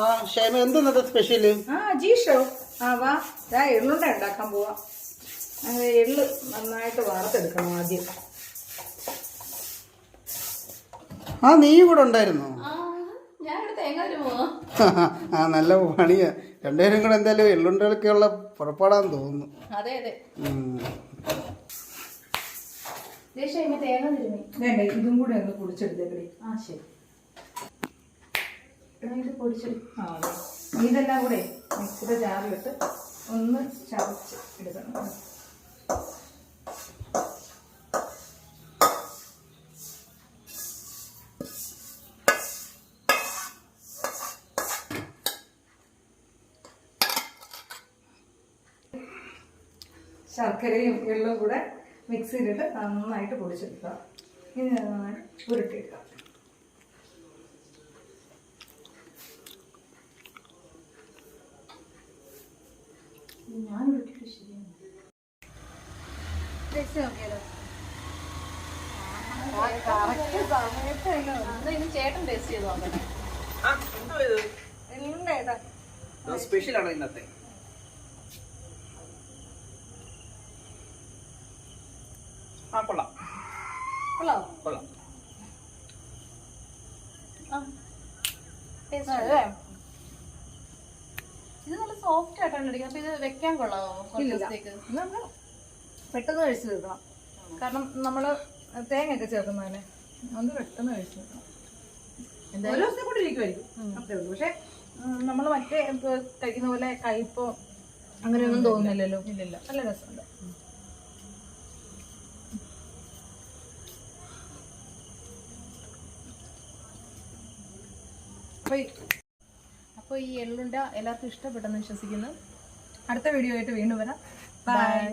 ആ ഷേമ എന്തെന്നത് സ്പെഷ്യൽ ആ ജീഷോ. ആ വാ. ഞാൻ എള്ളുണ്ട ഉണ്ടാക്കാൻ പോവാ. എള്ള് നന്നായിട്ട് വറുത്തെടുക്കണം ആദ്യം. ആ നീ കൂടെ ഉണ്ടായിരുന്നു? ആ നല്ല പണിയാ. രണ്ടുപേരും കൂടെ എന്തായാലും എള്ളുണ്ടൊക്കെയുള്ള പുറപ്പാടാന്ന് തോന്നുന്നു. അതെ അതെ. ഇതും കൂടെ ഒന്ന് പൊടിച്ചെടുത്തേക്കടി ആ ശരി. ഇത് പൊടിച്ച് ഇതെല്ലാം കൂടെ മിക്സിയുടെ ജാറിലിട്ട് ഒന്ന് ചതച്ച് എടുക്കണം. ശർക്കരയും എള്ളും കൂടെ മിക്സിയിലിട്ട് നന്നായിട്ട് പൊടിച്ചെടുക്കുക. ഇനി നന്നായിട്ട് ഉരുട്ടിയെടുക്കുക. ഞാൻ വിളിച്ചിട്ട് ശരിയാണ് ചേട്ടൻ ടേസ്റ്റ് ചെയ്ത് നോക്കണേ സ്പെഷ്യൽ ആണോ ഇന്നത്തെ? ആ കൊള്ളാം. കൊള്ളാം. ഇത് നല്ല സോഫ്റ്റ് ആയിട്ടാണ് ഇരിക്കുന്നത് അപ്പൊ ഇത് വെക്കാൻ കൊള്ളാമോ. നമ്മൾ പെട്ടെന്ന് കഴിച്ചു തീർക്കണം. കാരണം നമ്മൾ തേങ്ങയൊക്കെ ചേർക്കുന്നതല്ലേ? അതുകൊണ്ട് പെട്ടെന്ന് കഴിച്ചു തീർക്കണം. ഒരു ദിവസം കൂടി ഇരിക്കുമായിരിക്കും അത്രേ ഉള്ളൂ. പക്ഷെ നമ്മൾ മറ്റേ കഴിക്കുന്ന പോലെ കയ്പോ അങ്ങനെയൊന്നും തോന്നുന്നില്ലല്ലോ. ഇല്ലല്ലോ. നല്ല രസമുണ്ട്. അപ്പൊ അപ്പോൾ ഈ എള്ളുണ്ട എല്ലാവർക്കും ഇഷ്ടപ്പെട്ടെന്ന് വിശ്വസിക്കുന്നു. അടുത്ത വീഡിയോ ആയിട്ട് വീണ്ടും വരാം. ബൈ